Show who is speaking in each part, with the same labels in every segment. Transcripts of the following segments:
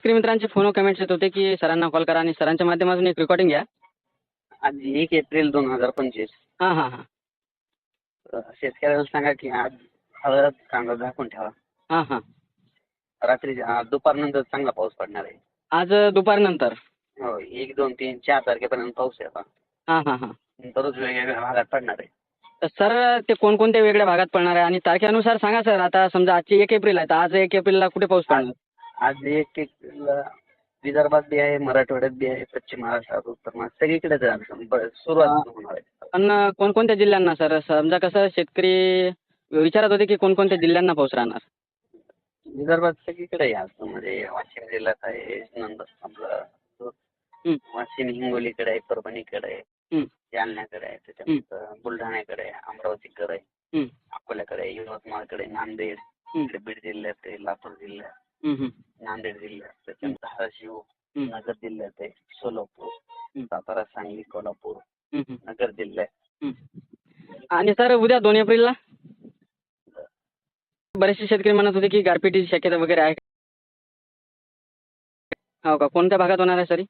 Speaker 1: शेतकरी मित्रांचे phone comments येत होते की सरांना कॉल करा आणि सरांच्या माध्यमातून एक रेकॉर्डिंग घ्या.
Speaker 2: आज एक एप्रिल दोन हजार पंचवीस.
Speaker 1: हां हां हां.
Speaker 2: शेतकऱ्याला सांगा की आज हळद कांदा झाकून ठेवा.
Speaker 1: हां हां.
Speaker 2: रात्री दुपारनंतर चांगला पाऊस पडणार आहे.
Speaker 1: आज दुपारनंतर?
Speaker 2: हो एक दोन तीन चार तारखेपर्यंत पाऊस आहे आता.
Speaker 1: हां हां हां.
Speaker 2: दररोज वेगवेगळ्या भागात पडणार आहे.
Speaker 1: तर सर ते कोणकोणत्या वेगळ्या भागात पडणार आहे? आणि तारखेनुसार सांगा सर. आता समजा आजची एक एप्रिल आहे तर आज एक एप्रिलला कुठे पाऊस पडणार?
Speaker 2: आज एक एक विदर्भात बी आहे मराठवाड्यात बी आहे पश्चिम महाराष्ट्रात उत्तर महाराष्ट्र सगळीकडे जाणार. ब- सुरुवात होणार आहे
Speaker 1: पण कोणकोणत्या जिल्ह्यांना सर समजा कसं शेतकरी विचारत होते की कोणकोणत्या जिल्ह्यांना पाऊस राहणार
Speaker 2: विदर्भात सगळीकडे आहे आज म्हणजे वाशिम जिल्ह्यात आहे आपलं
Speaker 1: हं.
Speaker 2: वाशिम हिंगोलीकडे आहे परभणीकडे आहे
Speaker 1: हं.
Speaker 2: जालन्याकडे आहे त्याच्यानंतर बुलढाण्याकडे आहे अमरावतीकडे आहे
Speaker 1: हं.
Speaker 2: अकोल्याकडे आहे यवतमाळकडे आहे, नांदेड
Speaker 1: हं.
Speaker 2: इकडे बीड जिल्ह्यात आहे लातूर जिल्ह्यात. नांदेड जिल्ह्यात त्याच्यानंतर धाराशिव. नगर जिल्ह्यात आहे. सोलापूर. सातारा सांगली कोल्हापूर. नगर जिल्ह्यात.
Speaker 1: आणि सर उद्या दोन एप्रिलला? बरेचसे शेतकरी म्हणत होते की गारपिटीची शक्यता वगैरे आहे. हो का? कोणत्या भागात होणार आहे सर?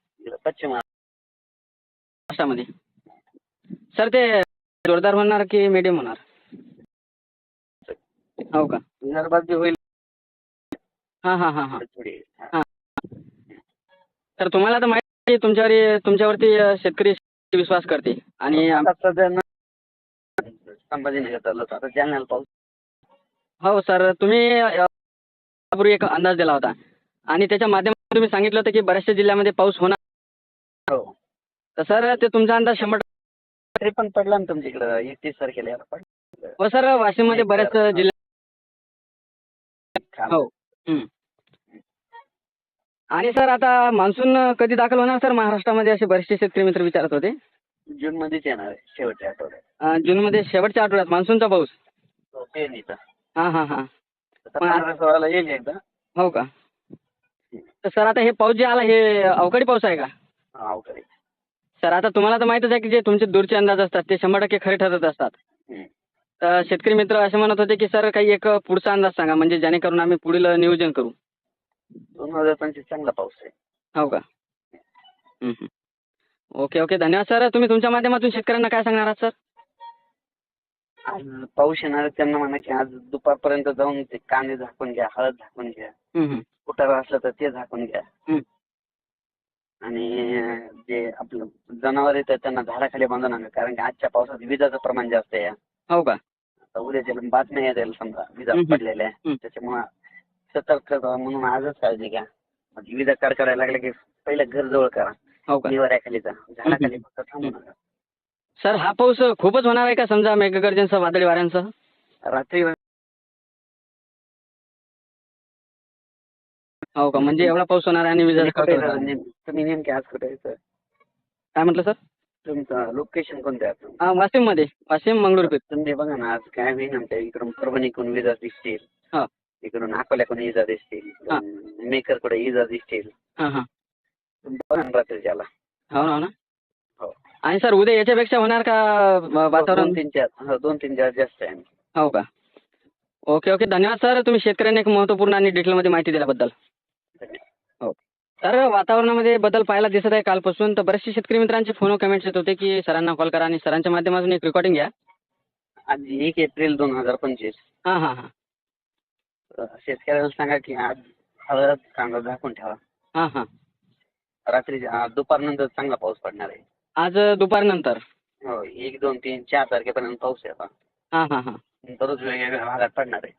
Speaker 2: पश्चिम
Speaker 1: महाराष्ट्रामध्ये. सर ते जोरदार होणार की मीडियम होणार? हो का?
Speaker 2: विदर्भात बी होईल.
Speaker 1: हां हां हां हां.
Speaker 2: थोडी
Speaker 1: तर तुम्हाला तर माहिती आहे तुमच्यावर तुमच्यावरती अं, शेतकरी विश्वास करते आणि आम-
Speaker 2: आता सध्या न- संभाजीनगर चाललं होतं आता जालन्याला पाऊस.
Speaker 1: हो सर. तुम्ही अं, यापूर्वी एक अंदाज दिला होता. आणि त्याच्या माध्यमातून तुम्ही सांगितलं होतं की बऱ्याचशा जिल्ह्यामध्ये पाऊस होणार.
Speaker 2: हो.
Speaker 1: तर सर ते तुमचा अंदाज शंभर
Speaker 2: तरी पण पडला ना तुमच्या इकडं एकतीस तारखेला यायला.
Speaker 1: हो सर. वाशिममध्ये बऱ्याच जिल्ह्या. हो. हं. आणि सर आता मान्सून कधी दाखल होणार? सर महाराष्ट्रामध्ये असे बरेचसे शेतकरी मित्र विचारत होते.
Speaker 2: जून मध्येच येणार आहे शेवटच्या आठवड्यात.
Speaker 1: अं, जूनमध्ये शेवटच्या आठवड्यात मान्सूनचा पाऊस.
Speaker 2: हो.
Speaker 1: हां हां हां.
Speaker 2: आता
Speaker 1: पण आता-
Speaker 2: पंधरा सोळाला येईल एकदा.
Speaker 1: हो का? तर सर आता हे पाऊस जे आला हे अवकाळी पाऊस आहे का?
Speaker 2: हा, अवघड आहे.
Speaker 1: सर आता तुम्हाला तर माहीतच आहे की जे तुमचे दूरचे अंदाज असतात ते शंभर टक्के खरे ठरत असतात.
Speaker 2: हं.
Speaker 1: शेतकरी मित्र असे म्हणत होते की सर काही एक पुढचा अंदाज सांगा. म्हणजे जेणेकरून आम्ही पुढील नियोजन करू.
Speaker 2: दोन हजार पंचवीस चांगला पाऊस आहे.
Speaker 1: हो का. Okay okay. धन्यवाद सर. तुम्ही तुमच्या माध्यमातून शेतकऱ्यांना काय सांगणार आहात सर?
Speaker 2: आज पाऊस येणार आहे, त्यांना म्हणा की आज दुपारपर्यंत जाऊन ते कांदे झाकून घ्या हळद झाकून घ्या. कुटार असलं तर ते झाकून घ्या. आणि जे आपलं जनावर येतात त्यांना झाडाखाली बांधू नका कारण की आजच्या पावसात विजाचं प्रमाण जास्त आहे.
Speaker 1: हो का?
Speaker 2: आता उद्याच्या बातम्या येत आहेत समजा विजा. पडलेल्या आहे. त्याच्यामुळं सतर्क म्हणून आजच काळजी घ्या. म्हणजे विजा कडकडायला लागल्या की पहिलं घर जवळ करा.
Speaker 1: हो का?
Speaker 2: निवाऱ्याखाली जा. झाडाखाली फक्त थांबू नका.
Speaker 1: सर हा पाऊस खूपच होणार आहे का समजा मेघगर्जनसह वादळी वाऱ्यांसह?
Speaker 2: रात्री
Speaker 1: हो का? म्हणजे एवढा पाऊस होणार आहे आणि विजा
Speaker 2: तुम्ही नेमके आज कुठे
Speaker 1: काय म्हटलं सर?
Speaker 2: तुमचं लोकेशन कोणतं आहे आता?
Speaker 1: हा वाशिममध्ये वाशिम मंगळूरपीठ
Speaker 2: तुम्ही बघा ना आज काय होईल आमच्या इकडून परभणीकडून विजा दिसतील
Speaker 1: हा.
Speaker 2: इकडून अकोल्याकडून इजा दिसतील
Speaker 1: हा.
Speaker 2: मेकरकडे इजा दिसतील
Speaker 1: हां हां.
Speaker 2: तुम्ही बघा ना रात्री त्याला.
Speaker 1: हो ना हो ना.
Speaker 2: हो.
Speaker 1: आणि सर उद्या याच्यापेक्षा होणार का व- वातावरण?
Speaker 2: दोन तीन चार हो, दोन तीन चार जास्त आहे.
Speaker 1: हो का? Okay okay. धन्यवाद सर. तुम्ही शेतकऱ्यांना एक महत्त्वपूर्ण आणि डिटेलमध्ये माहिती दिल्याबद्दल. हो तर वातावरणामध्ये बदल पाहायला दिसत आहे कालपासून. तर बरेचसे शेतकरी मित्रांचे फोन कमेंट्स येत होते की सरांना कॉल करा आणि सरांच्या माध्यमातून एक रेकॉर्डिंग घ्या.
Speaker 2: आज एक एप्रिल दोन हजार पंचवीस.
Speaker 1: हां हां हां.
Speaker 2: शेतकऱ्याला सांगा की आज हळद कांदा झाकून ठेवा.
Speaker 1: हां हां.
Speaker 2: रात्री दुपारनंतर चांगला पाऊस पडणार आहे.
Speaker 1: आज दुपारनंतर?
Speaker 2: हो एक दोन तीन चार तारखेपर्यंत पाऊस आहे आता.
Speaker 1: हां हां हां.
Speaker 2: दररोज वेगवेगळ्या भागात पडणार आहे.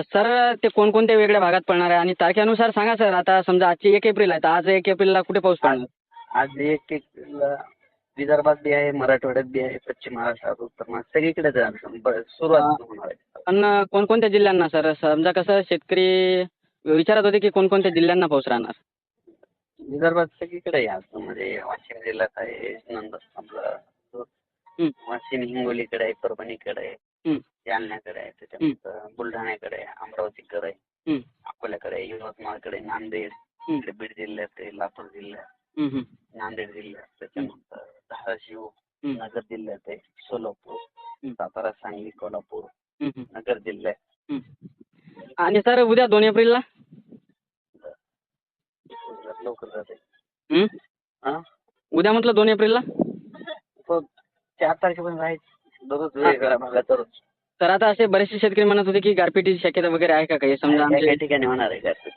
Speaker 1: तर सर ते कोणकोणत्या वेगळ्या भागात पडणार आहे? आणि तारखेनुसार सांगा सर आता समजा आजची एक एप्रिल आहे तर आज एक एप्रिलला कुठे पाऊस पडणार?
Speaker 2: आज एक एक विदर्भात बी आहे मराठवाड्यात बी आहे पश्चिम महाराष्ट्रात उत्तर महाराष्ट्र सगळीकडे जाणार. ब- सुरुवात होणार आहे.
Speaker 1: पण कोणकोणत्या जिल्ह्यांना सर? समजा कसं शेतकरी विचारत होते की कोणकोणत्या जिल्ह्यांना पाऊस राहणार?
Speaker 2: विदर्भात सगळीकडे आहे आज. म्हणजे वाशिम जिल्ह्यात आहे नंद आपलं
Speaker 1: हं.
Speaker 2: वाशिम हिंगोलीकडे आहे परभणीकडे आहे.
Speaker 1: हं.
Speaker 2: जालन्याकडे आहे त्याच्यानंतर बुलढाण्याकडे आहे अमरावतीकडे आहे. अकोल्याकडे आहे यवतमाळकडे आहे, नांदेड
Speaker 1: हं.
Speaker 2: इकडे बीड जिल्ह्यात आहे लातूर जिल्ह्यात. नांदेड जिल्ह्यात त्याच्यानंतर धाराशिव. नगर जिल्ह्यात आहे सोलापूर. सातारा सांगली कोल्हापूर. नगर जिल्ह्यात
Speaker 1: आणि सर उद्या दोन एप्रिलला?
Speaker 2: लवकर जाते.
Speaker 1: उद्या म्हटलं दोन एप्रिलला?
Speaker 2: चार तारखेपर्यंत आहे. दररोज वेगवेगळ्या भागात दररोज.
Speaker 1: तर आता असे बरेचसे शेतकरी म्हणत होते की गारपिटीची शक्यता वगैरे आहे का काही? समजा
Speaker 2: काही
Speaker 1: आमचे
Speaker 2: काही ठिकाणी होणार आहे गारपीट.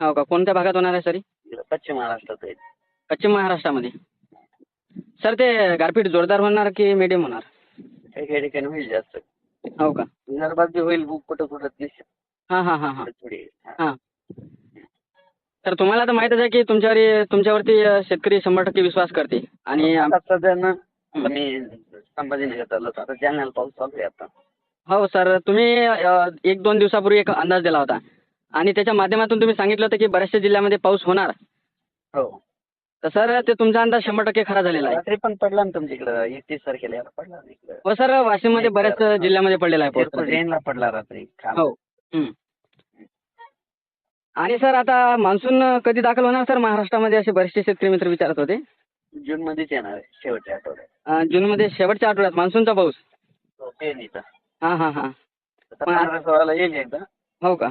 Speaker 1: हो का? कोणत्या भागात होणार आहे सर
Speaker 2: इकडं पश्चिम महाराष्ट्रात आहे.
Speaker 1: पश्चिम महाराष्ट्रामध्ये. सर ते गारपीट जोरदार होणार की मीडियम होणार?
Speaker 2: काही काही ठिकाणी होईल जास्त.
Speaker 1: हो का?
Speaker 2: विदर्भात बी होईल कुठं कुठं दिसेल
Speaker 1: हां हां हां हां.
Speaker 2: थोडी
Speaker 1: हां. तर तुम्हाला तर माहीतच आहे की तुमच्यावर तुमच्यावरती अं, शेतकरी शंभर टक्के विश्वास करते आणि आम-
Speaker 2: आता सध्या ना मी संभाजीनगर चाललो होतो. आता जालन्याला पाऊस चालू आहे आता.
Speaker 1: हो सर. तुम्ही एक दोन दिवसापूर्वी एक अंदाज दिला होता. आणि त्याच्या माध्यमातून तुम्ही सांगितलं होतं की बऱ्याचशा जिल्ह्यामध्ये पाऊस होणार.
Speaker 2: हो.
Speaker 1: तर सर ते तुमचा अंदाज शंभर टक्के खरा झालेला आहे.
Speaker 2: रात्री पण पडला ना तुमच्या इकडं? एकतीस तारखेला याला पडला ना इकडं?
Speaker 1: हो सर. वाशिममध्ये बऱ्याच जिल्ह्यामध्ये पडलेला आहे पाऊस.
Speaker 2: शिरपूर जैनला पडला रात्री. काल.
Speaker 1: हो. हं. आणि सर आता मान्सून कधी दाखल होणार सर? महाराष्ट्रामध्ये असे बरेचसे शेतकरी मित्र विचारत होते.
Speaker 2: जून मध्येच येणार आहे. शेवटच्या आठवड्यात.
Speaker 1: अं, जूनमध्ये शेवटच्या आठवड्यात मान्सूनचा पाऊस.
Speaker 2: हो, पेरणीचा
Speaker 1: हां हां हां.
Speaker 2: सोळाला येईल एकदा.
Speaker 1: हो का?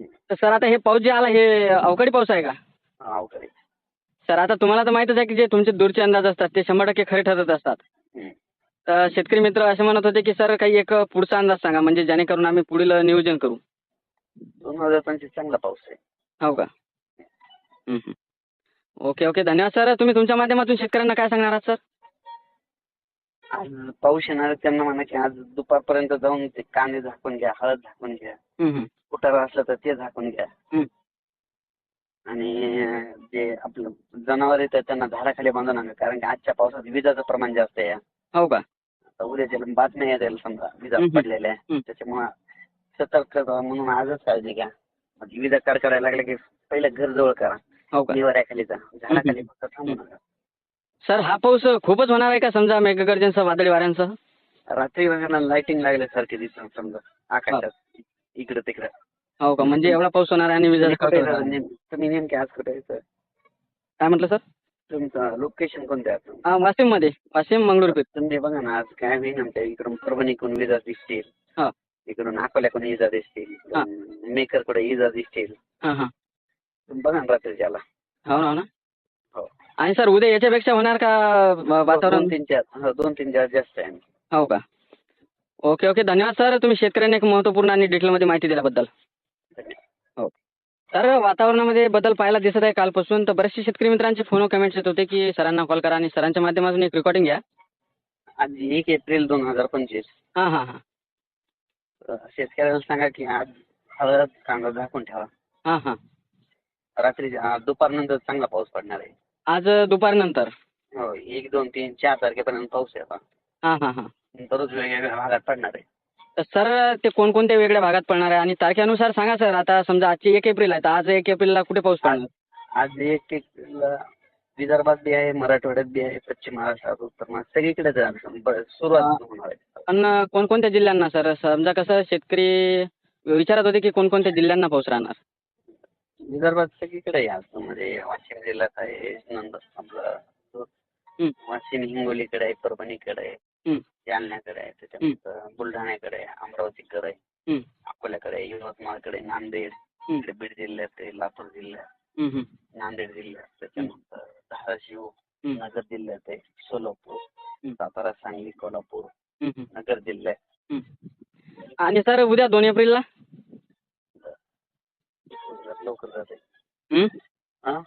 Speaker 1: तर सर आता हे पाऊस जे आला हे अवकाळी पाऊस आहे का?
Speaker 2: हा, आहे.
Speaker 1: सर आता तुम्हाला तर माहीतच आहे की जे तुमचे दूरचे अंदाज असतात ते शंभर टक्के खरे ठरत असतात. तर शेतकरी मित्र असे म्हणत होते की सर काही एक पुढचा अंदाज सांगा म्हणजे जेणेकरून आम्ही पुढील नियोजन करू.
Speaker 2: दोन हजार पंचवीस चांगला पाऊस आहे.
Speaker 1: हो का? हं, हं. Okay okay. धन्यवाद सर. तुम्ही तुमच्या माध्यमातून शेतकऱ्यांना काय सांगणार आहात सर?
Speaker 2: पाऊस येणार त्यांना म्हणा की आज दुपारपर्यंत जाऊन ते कांदे झाकून घ्या हळद झाकून घ्या. कुटार असलं तर ते झाकून घ्या. आणि जे आपलं जनावर येतात त्यांना झाडाखाली बांधू नका कारण की आजच्या पावसात विजाचं प्रमाण जास्त आहे.
Speaker 1: हो का?
Speaker 2: आता उद्याच्या बातम्या येतील समजा विजा. पडलेल्या आहे. त्याच्यामुळं सतर्क राहा म्हणून आजच काळजी घ्या. म्हणजे विजा कडकडायला लागल्या की पहिलं घर जवळ करा.
Speaker 1: हो का?
Speaker 2: निवाऱ्याखाली जा. झाडाखाली फक्त थांबू नका.
Speaker 1: सर हा पाऊस खूपच होणार आहे का समजा मेघगर्जनसह वादळी वाऱ्यांसह
Speaker 2: रात्री वगैरे लाइटिंग लागल्यासारखी दिसतं समजा आकाशात इकडं तिकडं.
Speaker 1: हो का? म्हणजे एवढा पाऊस होणार आहे आणि विजा
Speaker 2: कुठे राहता? नेम- तुम्ही नेमके आज कुठे यायचं
Speaker 1: काय म्हटलं सर
Speaker 2: तुमचं लोकेशन कोणतं आहे आता?
Speaker 1: हा वाशिममध्ये वाशिम मंगळूरपीठ
Speaker 2: तुम्ही बघा ना आज काय होईल आमच्या इकडून परभणीकडून विजा दिसतील.
Speaker 1: हा.
Speaker 2: इकडून अकोल्याकडून इजा दिसतील. मेकरकडे इजा दिसतील.
Speaker 1: हां हां.
Speaker 2: तुम्ही बघा ना रात्री
Speaker 1: हो ना हो ना.
Speaker 2: हो.
Speaker 1: आणि सर उद्या याच्यापेक्षा होणार का व- वातावरण?
Speaker 2: दोन तीन चार. हो, दोन तीन चार जास्त आहे.
Speaker 1: हो का? Okay okay. धन्यवाद सर. तुम्ही शेतकऱ्यांना एक महत्त्वपूर्ण आणि डिटेलमध्ये माहिती दिल्याबद्दल. हो. तर वातावरणामध्ये बदल पाहायला दिसत आहे कालपासून. तर बरेचसे शेतकरी मित्रांचे फोन कमेंट्स येत होते की सरांना कॉल करा आणि सरांच्या माध्यमातून एक रेकॉर्डिंग घ्या.
Speaker 2: आज एक एप्रिल दोन हजार पंचवीस.
Speaker 1: हां हां हां.
Speaker 2: शेतकऱ्याला सांगा की आज हळद कांदा झाकून ठेवा.
Speaker 1: हां हां.
Speaker 2: रात्री दुपारनंतर चांगला पाऊस पडणार आहे.
Speaker 1: आज दुपारनंतर.
Speaker 2: हो एक दोन तीन चार तारखेपर्यंत पाऊस आहे आता.
Speaker 1: हां हां हां.
Speaker 2: दररोज वेगवेगळ्या भागात पडणार आहे.
Speaker 1: तर सर ते कोणकोणत्या वेगळ्या भागात पडणार आहे? आणि तारखेनुसार सांगा सर आता समजा आजची एक एप्रिल आहे तर आज एक एप्रिलला कुठे पाऊस पडणार?
Speaker 2: आज एक एक विदर्भात बी आहे मराठवाड्यात बी आहे पश्चिम महाराष्ट्रात उत्तर महाराष्ट्र सगळीकडेच आहे. ब- सुरुवात होणार आहे.
Speaker 1: पण कोणकोणत्या जिल्ह्यांना सर? समजा कसं शेतकरी विचारत होते की कोणकोणत्या जिल्ह्यांना पाऊस राहणार?
Speaker 2: विदर्भात सगळीकडे आज म्हणजे वाशिम जिल्ह्यात आहे आपलं. वाशिम हिंगोलीकडे आहे परभणीकडे आहे. जालन्याकडे आहे त्याच्यानंतर बुलढाण्याकडे आहे अमरावतीकडे आहे. अकोल्याकडे यवतमाळकडे नांदेड. इकडे बीड जिल्ह्यात आहे लातूर जिल्ह्यात. नांदेड जिल्ह्यात त्याच्यानंतर धाराशिव. नगर जिल्ह्यात आहे सोलापूर. सातारा सांगली कोल्हापूर. नगर जिल्ह्यात.
Speaker 1: आणि सर उद्या दोन एप्रिलला
Speaker 2: लवकर जाते
Speaker 1: हं?
Speaker 2: हा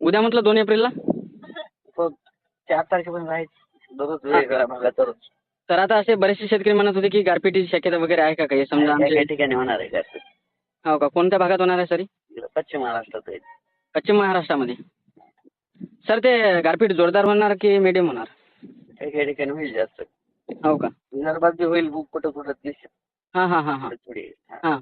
Speaker 1: उद्या म्हटलं दोन एप्रिलला?
Speaker 2: तो चार तारखेपर्यंत आहे. दररोज
Speaker 1: तर आता असे बरेचसे शेतकरी म्हणत होते की गारपिटीची शक्यता वगैरे आहे का काही? समजा
Speaker 2: काही
Speaker 1: आमचे
Speaker 2: काही ठिकाणी होणार आहे गारपीट.
Speaker 1: हो का? कोणत्या भागात होणार आहे सर?
Speaker 2: पश्चिम महाराष्ट्रात आहे.
Speaker 1: पश्चिम महाराष्ट्रामध्ये. सर ते गारपीट जोरदार होणार की मीडियम होणार?
Speaker 2: काही काही ठिकाणी होईल जास्त.
Speaker 1: हो का?
Speaker 2: विदर्भात बी होईल कुठं कुठं दिसेल
Speaker 1: हां हां हां हां. हां.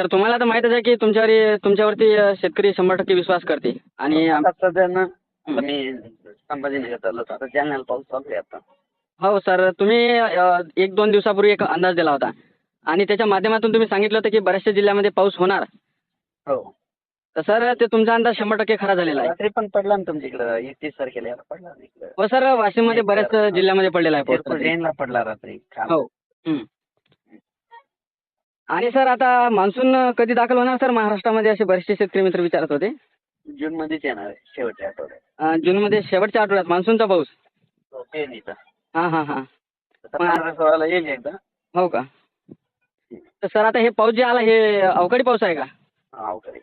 Speaker 1: तर तुम्हाला तर माहीतच आहे की तुमच्यावर तुमच्यावरती शेतकरी शंभर टक्के विश्वास करते आणि आम-
Speaker 2: आता सध्या ना
Speaker 1: हं.
Speaker 2: आता मी संभाजीनगर चाललो होतो. आता जालन्याला पाऊस चालू आहे आता.
Speaker 1: हो सर. तुम्ही अं, एक दोन दिवसापूर्वी एक अंदाज दिला होता. आणि त्याच्या माध्यमातून तुम्ही सांगितलं होतं की बऱ्याचशा जिल्ह्यामध्ये पाऊस होणार.
Speaker 2: हो.
Speaker 1: तर सर ते तुमचा अंदाज शंभर टक्के खरा झालेला आहे.
Speaker 2: रात्री पण पडला ना तुमच्या इकडं एकतीस तारखेला याला पडला ना इकडं
Speaker 1: हो सर. वाशिममध्ये बऱ्याच जिल्ह्यामध्ये पडलेला आहे पाऊस
Speaker 2: पडला रात्री. काल.
Speaker 1: हो. हं. आणि सर आता मान्सून कधी दाखल होणार? सर महाराष्ट्रामध्ये असे बरेचसे शेतकरी मित्र विचारत होते.
Speaker 2: जून मध्येच येणार आहे शेवटच्या आठवड्यात.
Speaker 1: अं, जूनमध्ये शेवटच्या आठवड्यात मान्सूनचा पाऊस.
Speaker 2: हो, पेरणीचा
Speaker 1: हां हां हां.
Speaker 2: आता पंधरा सोळाला येईल एकदा.
Speaker 1: हो का? तर सर आता हे पाऊस जे आला हे अवकाळी पाऊस आहे का?
Speaker 2: अवघड आहे.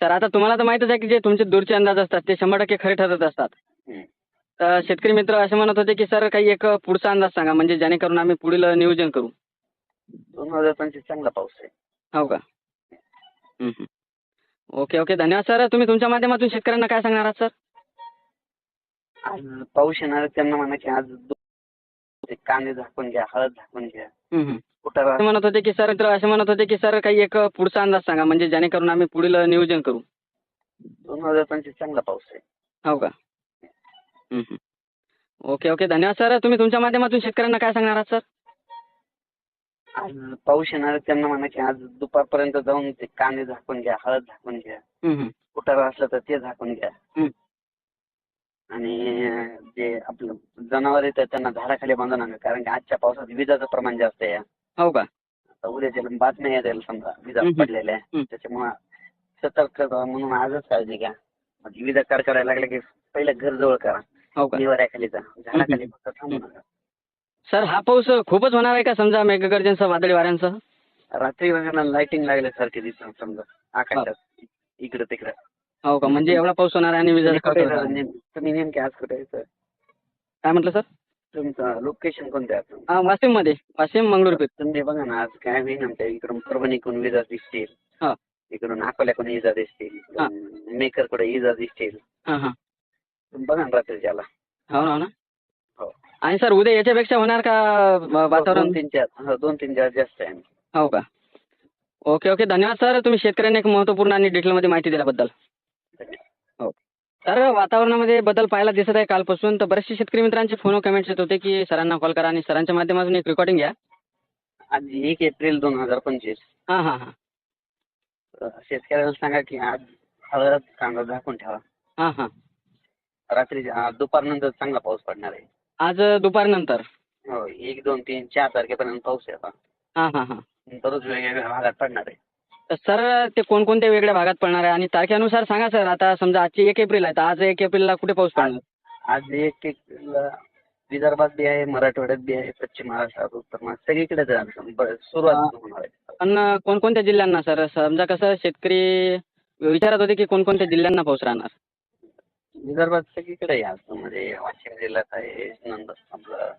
Speaker 1: सर आता तुम्हाला तर माहीतच आहे की जे तुमचे दूरचे अंदाज असतात ते शंभर टक्के खरे ठरत असतात.
Speaker 2: हम्म.
Speaker 1: तर शेतकरी मित्र असे म्हणत होते की सर काही एक पुढचा अंदाज सांगा म्हणजे जेणेकरून आम्ही पुढील नियोजन करू.
Speaker 2: दोन हजार पंचवीस चांगला पाऊस आहे.
Speaker 1: हो का? हं, हं. Okay okay. धन्यवाद सर. तुम्ही तुमच्या माध्यमातून शेतकऱ्यांना काय सांगणार आहात सर?
Speaker 2: आज पाऊस येणार त्यांना म्हणा की आज दो- कांदे झाकून घ्या हळद झाकून घ्या.
Speaker 1: हं, हं.
Speaker 2: कुठारा
Speaker 1: असे म्हणत होते की सर मित्र असे म्हणत होते की सर काही एक पुढचा अंदाज सांगा म्हणजे जेणेकरून आम्ही पुढील नियोजन करू.
Speaker 2: दोन हजार पंचवीस चांगला पाऊस आहे.
Speaker 1: हो का? हं, हं. Okay okay. धन्यवाद सर. तुम्ही तुमच्या माध्यमातून शेतकऱ्यांना काय सांगणार आहात सर?
Speaker 2: आज पाऊस येणार त्यांना म्हणा की आज दुपारपर्यंत जाऊन ते कांदे झाकून घ्या हळद झाकून घ्या. कुठारा असलं तर ते झाकून घ्या. आणि जे आपलं जनावर येतात त्यांना झाडाखाली बांधून आणा कारण की आजच्या पावसात विजाचं प्रमाण जास्त आहे.
Speaker 1: हो का?
Speaker 2: उद्याच्या बातम्या येत आहेत समजा विजा. पडलेल्या. त्याच्यामुळे सतर्क राहा म्हणून आजच काळजी घ्या. म्हणजे विजा कडकडायला लागल्या की पहिलं घर जवळ करा.
Speaker 1: हो
Speaker 2: निवाऱ्याखाली जा. झाडाखाली फक्त थांबू नका.
Speaker 1: सर हा पाऊस खूपच होणार आहे का समजा मेघगर्जनसह वादळी वाऱ्यांसह?
Speaker 2: रात्री वगैरे लाइटिंग लागल्यासारखे दिसतात समजा आकाशात इकडं तिकडं.
Speaker 1: हो का? म्हणजे एवढा पाऊस होणार आहे आणि विजा
Speaker 2: कुठे राहता? नेम- तुम्ही नेमके आज कुठे आहे सर?
Speaker 1: काय म्हटलं सर?
Speaker 2: तुमचं लोकेशन कोणतं आहे आपलं?
Speaker 1: हा वाशिममध्ये वाशिम मंगळूरपीठ
Speaker 2: तुम्ही बघा ना आज काय होईल आमच्या इकडून परभणीकडून विजा दिसतील.
Speaker 1: हा.
Speaker 2: इकडून अकोल्याकडून इजा दिसतील.
Speaker 1: हा.
Speaker 2: मेकरकडे इजा दिसतील.
Speaker 1: हा हा.
Speaker 2: तुम्ही बघा ना रात्री त्याला
Speaker 1: हो ना हो ना.
Speaker 2: हो.
Speaker 1: आणि सर उद्या याच्यापेक्षा होणार का वा- वातावरण?
Speaker 2: दोन तीन चार हो, दोन तीन चार जास्त आहे.
Speaker 1: हो का? Okay okay. धन्यवाद सर. तुम्ही शेतकऱ्यांना एक महत्त्वपूर्ण आणि डिटेलमध्ये माहिती दिल्याबद्दल. हो. सर वातावरणामध्ये बदल पाहायला दिसत आहे कालपासून. तर बरेचसे शेतकरी मित्रांचे फोन कमेंट्स येत होते की सरांना कॉल करा आणि सरांच्या माध्यमातून एक रेकॉर्डिंग घ्या.
Speaker 2: आज एक एप्रिल दोन हजार पंचवीस.
Speaker 1: हां हां हां.
Speaker 2: शेतकऱ्याला सांगा की आज हळद कांदा झाकून ठेवा.
Speaker 1: हां हां.
Speaker 2: रात्री आ, दुपारनंतर चांगला पाऊस पडणार आहे.
Speaker 1: आज दुपारनंतर?
Speaker 2: हो एक दोन तीन चार तारखेपर्यंत पाऊस आहे आता.
Speaker 1: हां हां हां.
Speaker 2: दररोज वेगवेगळ्या भागात पडणार आहे.
Speaker 1: तर सर ते कोणकोणत्या वेगळ्या भागात पडणार आहे? आणि तारखेनुसार सांगा सर आता समजा आजची एक एप्रिल आहे तर आज एक एप्रिलला कुठे पाऊस पडणार?
Speaker 2: आज एक एप्रिलला विदर्भात बी आहे मराठवाड्यात बी आहे पश्चिम महाराष्ट्रात उत्तर महाराष्ट्र सगळीकडे जाणार ब- सुरुवात होणार आहे.
Speaker 1: पण कोणकोणत्या जिल्ह्यांना सर समजा कसं शेतकरी विचारत होते की कोणकोणत्या जिल्ह्यांना पाऊस राहणार?
Speaker 2: विदर्भात सगळीकडे आहे आज म्हणजे वाशिम जिल्ह्यात आहे नंद आपलं.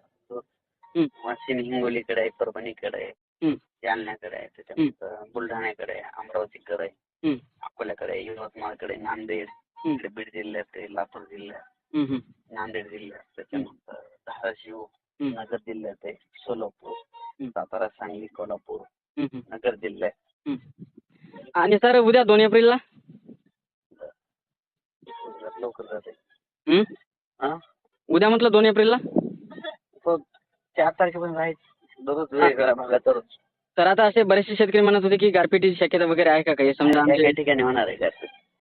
Speaker 2: वाशिम हिंगोलीकडे आहे परभणीकडे आहे. जालन्याकडे आहे त्याच्यानंतर बुलढाण्याकडे आहे अमरावतीकडे आहे. अकोल्याकडे आहे यवतमाळकडे नांदेड. इकडे बीड जिल्ह्यात आहे लातूर जिल्ह्यात. नांदेड जिल्ह्यात त्याच्यानंतर धाराशिव. नगर जिल्ह्यात आहे सोलापूर. सातारा सांगली कोल्हापूर. नगर जिल्ह्यात.
Speaker 1: आणि सर उद्या दोन एप्रिलला उद्या म्हटलं दोन एप्रिलला?
Speaker 2: तो चार तारखेपर्यंत आहे. दररोज वेगवेगळ्या भागात दररोज.
Speaker 1: तर आता असे बरेचसे शेतकरी म्हणत होते की गारपिटीची शक्यता वगैरे आहे का काही? समजा
Speaker 2: काही
Speaker 1: आमचे
Speaker 2: काही ठिकाणी होणार आहे